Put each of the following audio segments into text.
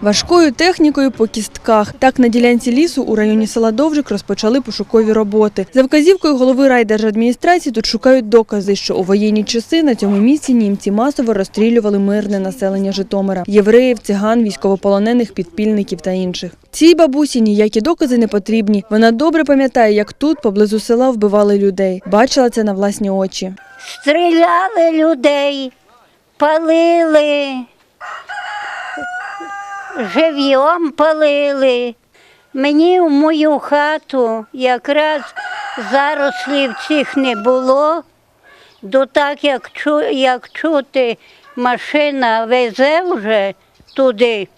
Важкою технікою по кістках. Так на ділянці лісу у районі села Довжик розпочали пошукові роботи. За вказівкою голови райдержадміністрації тут шукають докази, що у воєнні часи на цьому місці німці масово розстрілювали мирне населення Житомира – євреїв, циган, військовополонених, підпільників та інших. Цій бабусі ніякі докази не потрібні. Вона добре пам'ятає, як тут поблизу села вбивали людей. Бачила це на власні очі. Стріляли людей, палили, жив'ям палили. Мені в мою хату якраз зарослів цих не було, до так як, чу, як чути, машина везе вже туди,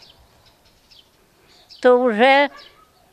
то вже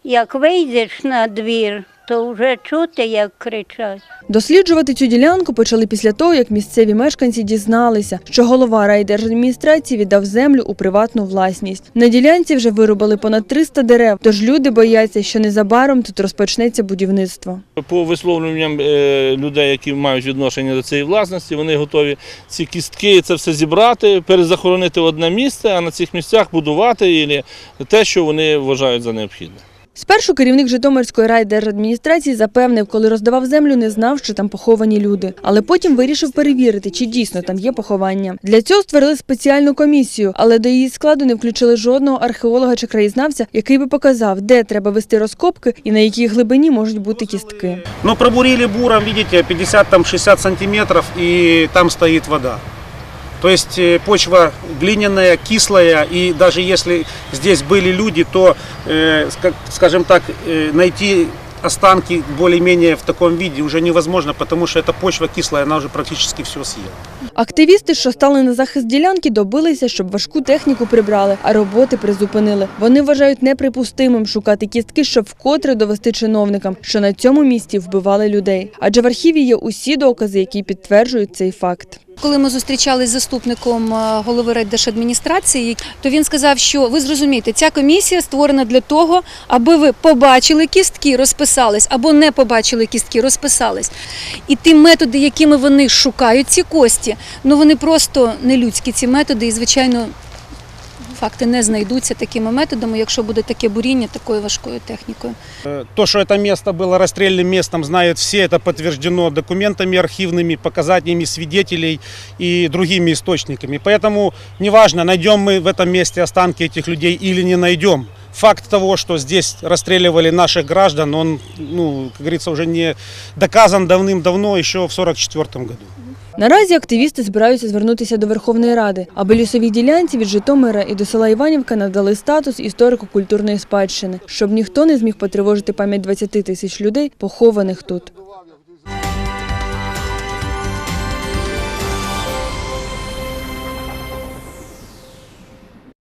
як вийдеш на двір, то вже чути, як кричать. Досліджувати цю ділянку почали після того, як місцеві мешканці дізналися, що голова райдержадміністрації віддав землю у приватну власність. На ділянці вже вирубали понад 300 дерев, тож люди бояться, що незабаром тут розпочнеться будівництво. По висловлюванням е, людей, які мають відношення до цієї власності, вони готові ці кістки, це все зібрати, перезахоронити в одне місце, а на цих місцях будувати і те, що вони вважають за необхідне. Спершу керівник Житомирської райдержадміністрації запевнив, коли роздавав землю, не знав, що там поховані люди. Але потім вирішив перевірити, чи дійсно там є поховання. Для цього створили спеціальну комісію, але до її складу не включили жодного археолога чи краєзнавця, який би показав, де треба вести розкопки і на якій глибині можуть бути кістки. Но пробурили буром, видите, 50-60 сантиметров, и там стоит вода. То есть э, почва глиняная, кислая, и даже если здесь были люди, то, э, ска- скажем так, э, найти останки более-менее в таком виде уже невозможно, потому что эта почва кислая, она уже практически все съела. Активісти, що стали на захист ділянки, добилися, щоб важку техніку прибрали, а роботи призупинили. Вони вважають неприпустимим шукати кістки, щоб вкотре довести чиновникам, що на цьому місці вбивали людей. Адже в архіві є усі докази, які підтверджують цей факт. Коли ми зустрічалися з заступником е, голови райдержадміністрації, то він сказав, що ви зрозумієте, ця комісія створена для того, аби ви побачили кістки, розписались, або не побачили кістки, розписались. І ті методи, якими вони шукають ці кості, ну вони просто не людські ці методи, і звичайно. Факти не знайдуться такими методами, якщо буде таке буріння такою важкою технікою. Э, То, что это место было расстрельным местом, знают все. Это подтверждено документами архивными, показаниями свидетелей и другими источниками. Поэтому неважно, найдем мы в этом месте останки этих людей или не найдем. Факт того, что здесь расстреливали наших граждан, он, ну, как говорится, уже не доказан давным-давно, еще в 1944 году. Наразі активісти збираються звернутися до Верховної Ради, аби лісовій ділянці від Житомира і до села Іванівка надали статус історико-культурної спадщини, щоб ніхто не зміг потривожити пам'ять 20 тисяч людей, похованих тут.